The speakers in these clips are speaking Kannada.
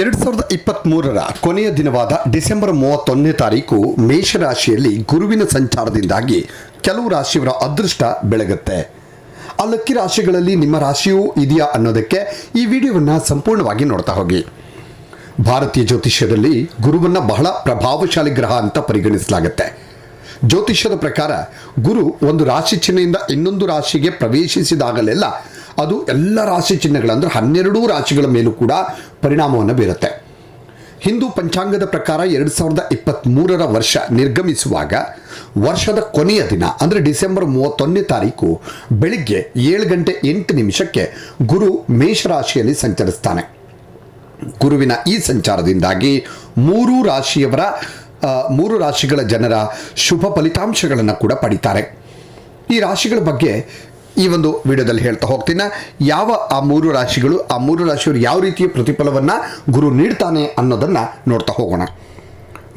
ಎರಡು ಸಾವಿರದ ಇಪ್ಪತ್ತ್ಮೂರರ ಕೊನೆಯ ದಿನವಾದ ಡಿಸೆಂಬರ್ ಮೂವತ್ತೊಂದನೇ ತಾರೀಕು ಮೇಷರಾಶಿಯಲ್ಲಿ ಗುರುವಿನ ಸಂಚಾರದಿಂದಾಗಿ ಕೆಲವು ರಾಶಿಯವರ ಅದೃಷ್ಟ ಬೆಳಗುತ್ತೆ. ಆ ಲಕ್ಕಿ ರಾಶಿಗಳಲ್ಲಿ ನಿಮ್ಮ ರಾಶಿಯೂ ಇದೆಯಾ ಅನ್ನೋದಕ್ಕೆ ಈ ವಿಡಿಯೋವನ್ನು ಸಂಪೂರ್ಣವಾಗಿ ನೋಡ್ತಾ ಹೋಗಿ. ಭಾರತೀಯ ಜ್ಯೋತಿಷ್ಯದಲ್ಲಿ ಗುರುವನ್ನ ಬಹಳ ಪ್ರಭಾವಶಾಲಿ ಗ್ರಹ ಅಂತ ಪರಿಗಣಿಸಲಾಗುತ್ತೆ. ಜ್ಯೋತಿಷ್ಯದ ಪ್ರಕಾರ ಗುರು ಒಂದು ರಾಶಿ ಚಿಹ್ನೆಯಿಂದ ಇನ್ನೊಂದು ರಾಶಿಗೆ ಪ್ರವೇಶಿಸಿದಾಗಲೆಲ್ಲ ಅದು ಎಲ್ಲ ರಾಶಿ ಚಿಹ್ನೆಗಳಂದ್ರೆ ಹನ್ನೆರಡೂ ರಾಶಿಗಳ ಮೇಲೂ ಕೂಡ ಪರಿಣಾಮವನ್ನು ಬೀರುತ್ತೆ. ಹಿಂದೂ ಪಂಚಾಂಗದ ಪ್ರಕಾರ ಎರಡು ಸಾವಿರದ ಇಪ್ಪತ್ತ್ಮೂರರ ವರ್ಷ ನಿರ್ಗಮಿಸುವಾಗ ವರ್ಷದ ಕೊನೆಯ ದಿನ ಅಂದರೆ ಡಿಸೆಂಬರ್ ಮೂವತ್ತೊಂದನೇ ತಾರೀಕು ಬೆಳಿಗ್ಗೆ ಏಳು ಗಂಟೆ ಎಂಟು ನಿಮಿಷಕ್ಕೆ ಗುರು ಮೇಷರಾಶಿಯಲ್ಲಿ ಸಂಚರಿಸ್ತಾನೆ. ಗುರುವಿನ ಈ ಸಂಚಾರದಿಂದಾಗಿ ಮೂರು ರಾಶಿಯವರ ಮೂರು ರಾಶಿಗಳ ಜನರ ಶುಭ ಫಲಿತಾಂಶಗಳನ್ನು ಕೂಡ ಪಡಿತಾರೆ. ಈ ರಾಶಿಗಳ ಬಗ್ಗೆ ಈ ಒಂದು ವಿಡಿಯೋದಲ್ಲಿ ಹೇಳ್ತಾ ಹೋಗ್ತೀನಿ. ಯಾವ ಆ ಮೂರು ರಾಶಿಗಳು, ಆ ಮೂರು ರಾಶಿಯವರು ಯಾವ ರೀತಿಯ ಪ್ರತಿಫಲವನ್ನು ಗುರು ನೀಡ್ತಾನೆ ಅನ್ನೋದನ್ನು ನೋಡ್ತಾ ಹೋಗೋಣ.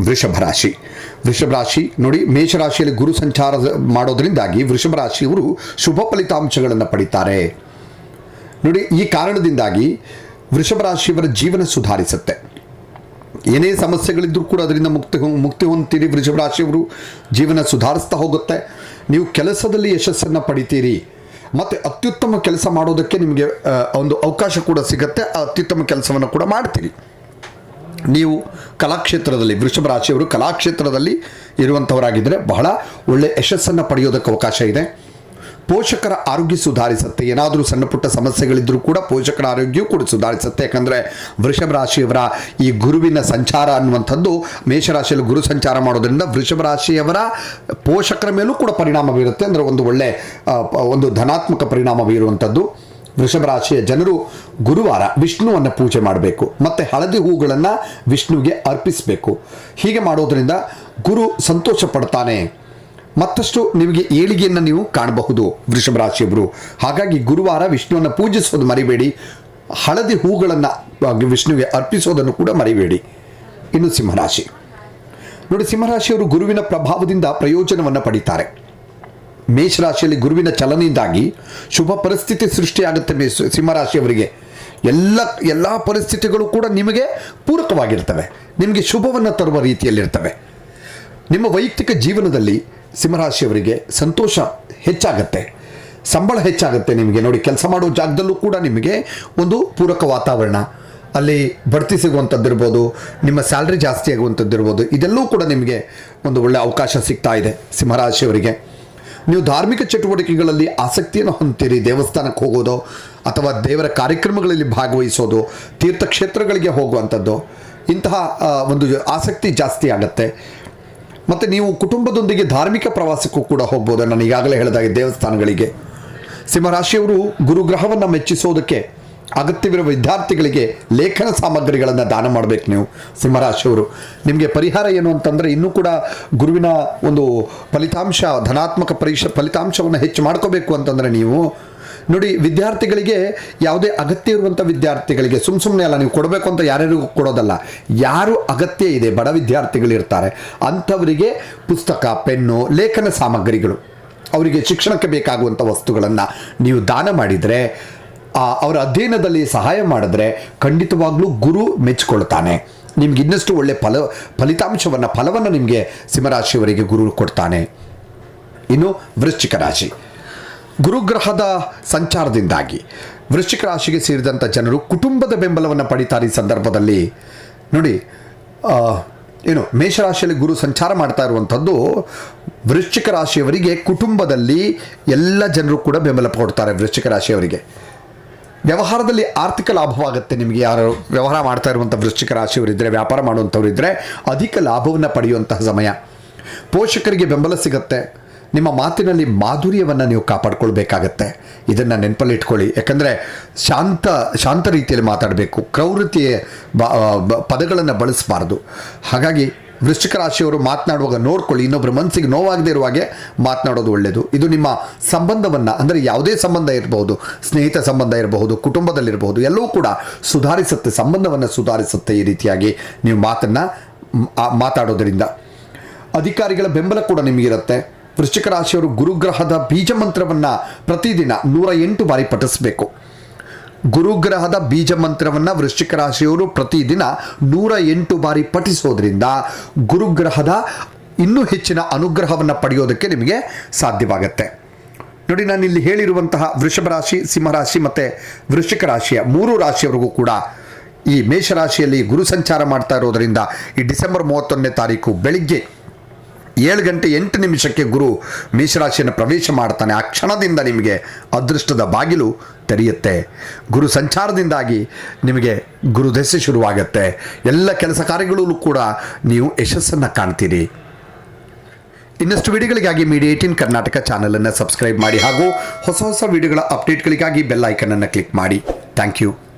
ವೃಷಭ ರಾಶಿ. ವೃಷಭ ರಾಶಿ ನೋಡಿ, ಮೇಷರಾಶಿಯಲ್ಲಿ ಗುರು ಸಂಚಾರ ಮಾಡೋದರಿಂದಾಗಿ ವೃಷಭ ರಾಶಿಯವರು ಶುಭ ಫಲಿತಾಂಶಗಳನ್ನು ಪಡಿತಾರೆ. ನೋಡಿ, ಈ ಕಾರಣದಿಂದಾಗಿ ವೃಷಭ ರಾಶಿಯವರ ಜೀವನ ಸುಧಾರಿಸುತ್ತೆ. ಏನೇ ಸಮಸ್ಯೆಗಳಿದ್ದರೂ ಕೂಡ ಅದರಿಂದ ಮುಕ್ತಿ ಮುಕ್ತಿ ಹೊಂದ್ತೀರಿ ವೃಷಭ ರಾಶಿಯವರು. ಜೀವನ ಸುಧಾರಿಸ್ತಾ ಹೋಗುತ್ತೆ. ನೀವು ಕೆಲಸದಲ್ಲಿ ಯಶಸ್ಸನ್ನು ಪಡಿತೀರಿ. ಮತ್ತು ಅತ್ಯುತ್ತಮ ಕೆಲಸ ಮಾಡೋದಕ್ಕೆ ನಿಮಗೆ ಒಂದು ಅವಕಾಶ ಕೂಡ ಸಿಗುತ್ತೆ. ಆ ಅತ್ಯುತ್ತಮ ಕೆಲಸವನ್ನು ಕೂಡ ಮಾಡ್ತೀರಿ. ನೀವು ಕಲಾಕ್ಷೇತ್ರದಲ್ಲಿ, ವೃಷಭ ರಾಶಿಯವರು ಕಲಾಕ್ಷೇತ್ರದಲ್ಲಿ ಇರುವಂಥವರಾಗಿದ್ದರೆ ಬಹಳ ಒಳ್ಳೆಯ ಯಶಸ್ಸನ್ನು ಪಡೆಯೋದಕ್ಕೆ ಅವಕಾಶ ಇದೆ. ಪೋಷಕರ ಆರೋಗ್ಯ ಸುಧಾರಿಸುತ್ತೆ. ಏನಾದರೂ ಸಣ್ಣ ಪುಟ್ಟ ಸಮಸ್ಯೆಗಳಿದ್ದರೂ ಕೂಡ ಪೋಷಕರ ಆರೋಗ್ಯವೂ ಕೂಡ ಸುಧಾರಿಸುತ್ತೆ. ಯಾಕಂದರೆ ವೃಷಭ ರಾಶಿಯವರ ಈ ಗುರುವಿನ ಸಂಚಾರ ಅನ್ನುವಂಥದ್ದು ಮೇಷರಾಶಿಯಲ್ಲಿ ಗುರು ಸಂಚಾರ ಮಾಡೋದ್ರಿಂದ ವೃಷಭ ರಾಶಿಯವರ ಪೋಷಕರ ಮೇಲೂ ಕೂಡ ಪರಿಣಾಮ ಬೀರುತ್ತೆ. ಅಂದರೆ ಒಂದು ಒಳ್ಳೆ ಒಂದು ಧನಾತ್ಮಕ ಪರಿಣಾಮ ಬೀರುವಂಥದ್ದು ವೃಷಭ ರಾಶಿಯ ಜನರು ಗುರುವಾರ ವಿಷ್ಣುವನ್ನು ಪೂಜೆ ಮಾಡಬೇಕು. ಮತ್ತು ಹಳದಿ ಹೂಗಳನ್ನು ವಿಷ್ಣುವಿಗೆ ಅರ್ಪಿಸಬೇಕು. ಹೀಗೆ ಮಾಡೋದರಿಂದ ಗುರು ಸಂತೋಷ ಪಡ್ತಾನೆ. ಮತ್ತಷ್ಟು ನಿಮಗೆ ಏಳಿಗೆಯನ್ನು ನೀವು ಕಾಣಬಹುದು, ವೃಷಭ ರಾಶಿಯವರು ಹಾಗಾಗಿ ಗುರುವಾರ ವಿಷ್ಣುವನ್ನು ಪೂಜಿಸೋದು ಮರಿಬೇಡಿ. ಹಳದಿ ಹೂಗಳನ್ನು ವಿಷ್ಣುವಿಗೆ ಅರ್ಪಿಸೋದನ್ನು ಕೂಡ ಮರಿಬೇಡಿ. ಇನ್ನು ಸಿಂಹರಾಶಿ. ನೋಡಿ, ಸಿಂಹರಾಶಿಯವರು ಗುರುವಿನ ಪ್ರಭಾವದಿಂದ ಪ್ರಯೋಜನವನ್ನು ಪಡೀತಾರೆ. ಮೇಷರಾಶಿಯಲ್ಲಿ ಗುರುವಿನ ಚಲನೆಯಿಂದಾಗಿ ಶುಭ ಪರಿಸ್ಥಿತಿ ಸೃಷ್ಟಿಯಾಗುತ್ತೆ ಮೇ ಸಿಂಹರಾಶಿಯವರಿಗೆ. ಎಲ್ಲ ಎಲ್ಲ ಪರಿಸ್ಥಿತಿಗಳು ಕೂಡ ನಿಮಗೆ ಪೂರಕವಾಗಿರ್ತವೆ. ನಿಮಗೆ ಶುಭವನ್ನು ತರುವ ರೀತಿಯಲ್ಲಿರ್ತವೆ. ನಿಮ್ಮ ವೈಯಕ್ತಿಕ ಜೀವನದಲ್ಲಿ ಸಿಂಹರಾಶಿಯವರಿಗೆ ಸಂತೋಷ ಹೆಚ್ಚಾಗತ್ತೆ. ಸಂಬಳ ಹೆಚ್ಚಾಗುತ್ತೆ ನಿಮಗೆ. ನೋಡಿ, ಕೆಲಸ ಮಾಡೋ ಜಾಗದಲ್ಲೂ ಕೂಡ ನಿಮಗೆ ಒಂದು ಪೂರಕ ವಾತಾವರಣ. ಅಲ್ಲಿ ಬಡ್ತಿ ಸಿಗುವಂಥದ್ದಿರ್ಬೋದು, ನಿಮ್ಮ ಸ್ಯಾಲ್ರಿ ಜಾಸ್ತಿ ಆಗುವಂಥದ್ದಿರ್ಬೋದು ಇದೆಲ್ಲವೂ ಕೂಡ ನಿಮಗೆ ಒಂದು ಒಳ್ಳೆಯ ಅವಕಾಶ ಸಿಗ್ತಾ ಇದೆ ಸಿಂಹರಾಶಿಯವರಿಗೆ. ನೀವು ಧಾರ್ಮಿಕ ಚಟುವಟಿಕೆಗಳಲ್ಲಿ ಆಸಕ್ತಿಯನ್ನು ಹೊಂದ್ತೀರಿ, ದೇವಸ್ಥಾನಕ್ಕೆ ಹೋಗೋದು, ಅಥವಾ ದೇವರ ಕಾರ್ಯಕ್ರಮಗಳಲ್ಲಿ ಭಾಗವಹಿಸೋದು ತೀರ್ಥಕ್ಷೇತ್ರಗಳಿಗೆ ಹೋಗುವಂಥದ್ದು, ಇಂತಹ ಒಂದು ಆಸಕ್ತಿ ಜಾಸ್ತಿ ಆಗತ್ತೆ. ಮತ್ತು ನೀವು ಕುಟುಂಬದೊಂದಿಗೆ ಧಾರ್ಮಿಕ ಪ್ರವಾಸಕ್ಕೂ ಕೂಡ ಹೋಗ್ಬೋದು ನಾನು ಈಗಾಗಲೇ ಹೇಳಿದಾಗೆ ದೇವಸ್ಥಾನಗಳಿಗೆ. ಸಿಂಹರಾಶಿಯವರು ಗುರುಗ್ರಹವನ್ನು ಮೆಚ್ಚಿಸೋದಕ್ಕೆ ಅಗತ್ಯವಿರುವ ವಿದ್ಯಾರ್ಥಿಗಳಿಗೆ ಲೇಖನ ಸಾಮಗ್ರಿಗಳನ್ನು ದಾನ ಮಾಡಬೇಕು ನೀವು, ಸಿಂಹರಾಶಿಯವರು. ನಿಮಗೆ ಪರಿಹಾರ ಏನು ಅಂತಂದರೆ ಇನ್ನೂ ಕೂಡ ಗುರುವಿನ ಒಂದು ಫಲಿತಾಂಶ, ಧನಾತ್ಮಕ ಪರೀಕ್ಷೆ ಫಲಿತಾಂಶವನ್ನು ಹೆಚ್ಚು ಮಾಡ್ಕೋಬೇಕು ಅಂತಂದರೆ ನೀವು, ನೋಡಿ ವಿದ್ಯಾರ್ಥಿಗಳಿಗೆ ಯಾವುದೇ ಅಗತ್ಯ ಇರುವಂಥ ವಿದ್ಯಾರ್ಥಿಗಳಿಗೆ ಸುಮ್ಮ ಸುಮ್ಮನೆ ಅಲ್ಲ, ನೀವು ಕೊಡಬೇಕು ಅಂತ ಯಾರ್ಯಾರಿಗೂ ಕೊಡೋದಲ್ಲ, ಯಾರು ಅಗತ್ಯ ಇದೆ, ಬಡ ವಿದ್ಯಾರ್ಥಿಗಳಿರ್ತಾರೆ ಅಂಥವರಿಗೆ ಪುಸ್ತಕ, ಪೆನ್ನು, ಲೇಖನ ಸಾಮಗ್ರಿಗಳು, ಅವರಿಗೆ ಶಿಕ್ಷಣಕ್ಕೆ ಬೇಕಾಗುವಂಥ ವಸ್ತುಗಳನ್ನು ನೀವು ದಾನ ಮಾಡಿದರೆ ಅವರ ಅಧ್ಯಯನದಲ್ಲಿ ಸಹಾಯ ಮಾಡಿದ್ರೆ ಖಂಡಿತವಾಗ್ಲೂ ಗುರು ಮೆಚ್ಚಿಕೊಳ್ತಾನೆ. ನಿಮ್ಗೆ ಇನ್ನಷ್ಟು ಒಳ್ಳೆ ಫಲ ಫಲಿತಾಂಶವನ್ನು ಫಲವನ್ನು ನಿಮಗೆ ಸಿಂಹರಾಶಿಯವರಿಗೆ ಗುರು ಕೊಡ್ತಾನೆ. ಇನ್ನು ವೃಶ್ಚಿಕ ರಾಶಿ. ಗುರುಗ್ರಹದ ಸಂಚಾರದಿಂದಾಗಿ ವೃಶ್ಚಿಕ ರಾಶಿಗೆ ಸೇರಿದಂಥ ಜನರು ಕುಟುಂಬದ ಬೆಂಬಲವನ್ನು ಪಡಿತಾರೆ ಈ ಸಂದರ್ಭದಲ್ಲಿ. ನೋಡಿ ಆ, ಏನು ಮೇಷರಾಶಿಯಲ್ಲಿ ಗುರು ಸಂಚಾರ ಮಾಡ್ತಾ ಇರುವಂಥದ್ದು ವೃಶ್ಚಿಕ ರಾಶಿಯವರಿಗೆ ಕುಟುಂಬದಲ್ಲಿ ಎಲ್ಲ ಜನರು ಕೂಡ ಬೆಂಬಲ ಕೊಡ್ತಾರೆ ವೃಶ್ಚಿಕ ರಾಶಿಯವರಿಗೆ. ವ್ಯವಹಾರದಲ್ಲಿ ಆರ್ಥಿಕ ಲಾಭವಾಗುತ್ತೆ ನಿಮಗೆ ಯಾರು ವ್ಯವಹಾರ ಮಾಡ್ತಾ ಇರುವಂಥ ವೃಶ್ಚಿಕ ರಾಶಿಯವರಿದ್ದರೆ ವ್ಯಾಪಾರ ಮಾಡುವಂಥವರಿದ್ದರೆ ಅಧಿಕ ಲಾಭವನ್ನು ಪಡೆಯುವಂತಹ ಸಮಯ. ಪೋಷಕರಿಗೆ ಬೆಂಬಲ ಸಿಗುತ್ತೆ. ನಿಮ್ಮ ಮಾತಿನಲ್ಲಿ ಮಾಧುರ್ಯವನ್ನು ನೀವು ಕಾಪಾಡಿಕೊಳ್ಬೇಕಾಗತ್ತೆ. ಇದನ್ನು ನೆನಪಲ್ಲಿಟ್ಕೊಳ್ಳಿ ಯಾಕಂದರೆ ಶಾಂತ ಶಾಂತ ರೀತಿಯಲ್ಲಿ ಮಾತಾಡಬೇಕು. ಬ ಬ- ಪದಗಳನ್ನು ಬಳಸಬಾರ್ದು. ಹಾಗಾಗಿ ವೃಶ್ಚಿಕ ರಾಶಿಯವರು ಮಾತನಾಡುವಾಗ ನೋಡ್ಕೊಳ್ಳಿ ಇನ್ನೊಬ್ಬರ ಮನಸ್ಸಿಗೆ ನೋವಾಗದೇ ಇರುವ ಹಾಗೆ ಮಾತನಾಡೋದು ಒಳ್ಳೆಯದು ಇದು ನಿಮ್ಮ ಸಂಬಂಧವನ್ನು, ಅಂದರೆ ಯಾವುದೇ ಸಂಬಂಧ ಇರಬಹುದು ಸ್ನೇಹಿತ ಸಂಬಂಧ ಇರಬಹುದು ಕುಟುಂಬದಲ್ಲಿರಬಹುದು ಎಲ್ಲವೂ ಕೂಡ ಸುಧಾರಿಸುತ್ತೆ, ಸಂಬಂಧವನ್ನು ಸುಧಾರಿಸುತ್ತೆ ಈ ರೀತಿಯಾಗಿ ನೀವು ಮಾತನ್ನು ಮಾತಾಡೋದರಿಂದ. ಅಧಿಕಾರಿಗಳ ಬೆಂಬಲ ಕೂಡ ನಿಮಗಿರುತ್ತೆ ವೃಶ್ಚಿಕ ರಾಶಿಯವರು ಗುರುಗ್ರಹದ ಬೀಜ ಮಂತ್ರವನ್ನು ಪ್ರತಿದಿನ ನೂರ ಎಂಟು ಬಾರಿ ಪಠಿಸಬೇಕು. ಗುರುಗ್ರಹದ ಬೀಜ ಮಂತ್ರವನ್ನು ವೃಶ್ಚಿಕ ರಾಶಿಯವರು ಪ್ರತಿದಿನ ನೂರ ಎಂಟು ಬಾರಿ ಪಠಿಸೋದ್ರಿಂದ ಗುರುಗ್ರಹದ ಇನ್ನೂ ಹೆಚ್ಚಿನ ಅನುಗ್ರಹವನ್ನು ಪಡೆಯೋದಕ್ಕೆ ನಿಮಗೆ ಸಾಧ್ಯವಾಗುತ್ತೆ. ನೋಡಿ, ನಾನು ಇಲ್ಲಿ ಹೇಳಿರುವಂತಹ ವೃಷಭ ರಾಶಿ ಸಿಂಹರಾಶಿ ಮತ್ತು ವೃಶ್ಚಿಕ ರಾಶಿಯ ಮೂರು ರಾಶಿಯವರೆಗೂ ಕೂಡ ಈ ಮೇಷರಾಶಿಯಲ್ಲಿ ಗುರು ಸಂಚಾರ ಮಾಡ್ತಾ ಇರೋದರಿಂದ ಈ ಡಿಸೆಂಬರ್ ಮೂವತ್ತೊಂದನೇ ತಾರೀಕು ಬೆಳಿಗ್ಗೆ ಏಳು ಗಂಟೆ ಎಂಟು ನಿಮಿಷಕ್ಕೆ ಗುರು ಮೇಷರಾಶಿಯನ್ನು ಪ್ರವೇಶ ಮಾಡ್ತಾನೆ. ಆ ಕ್ಷಣದಿಂದ ನಿಮಗೆ ಅದೃಷ್ಟದ ಬಾಗಿಲು ತೆರೆಯುತ್ತೆ. ಗುರು ಸಂಚಾರದಿಂದಾಗಿ ನಿಮಗೆ ಗುರು ದೆಸೆ ಶುರುವಾಗುತ್ತೆ. ಎಲ್ಲ ಕೆಲಸ ಕಾರ್ಯಗಳಲ್ಲೂ ಕೂಡ ನೀವು ಯಶಸ್ಸನ್ನು ಕಾಣ್ತೀರಿ. ಇನ್ನಷ್ಟು ವಿಡಿಯೋಗಳಿಗಾಗಿ ಮೀಡಿಯೇಟಿನ್ ಕರ್ನಾಟಕ ಚಾನಲನ್ನು ಸಬ್ಸ್ಕ್ರೈಬ್ ಮಾಡಿ ಹಾಗೂ ಹೊಸ ಹೊಸ ವಿಡಿಯೋಗಳ ಅಪ್ಡೇಟ್ಗಳಿಗಾಗಿ ಬೆಲ್ ಐಕನನ್ನು ಕ್ಲಿಕ್ ಮಾಡಿ. Thank you.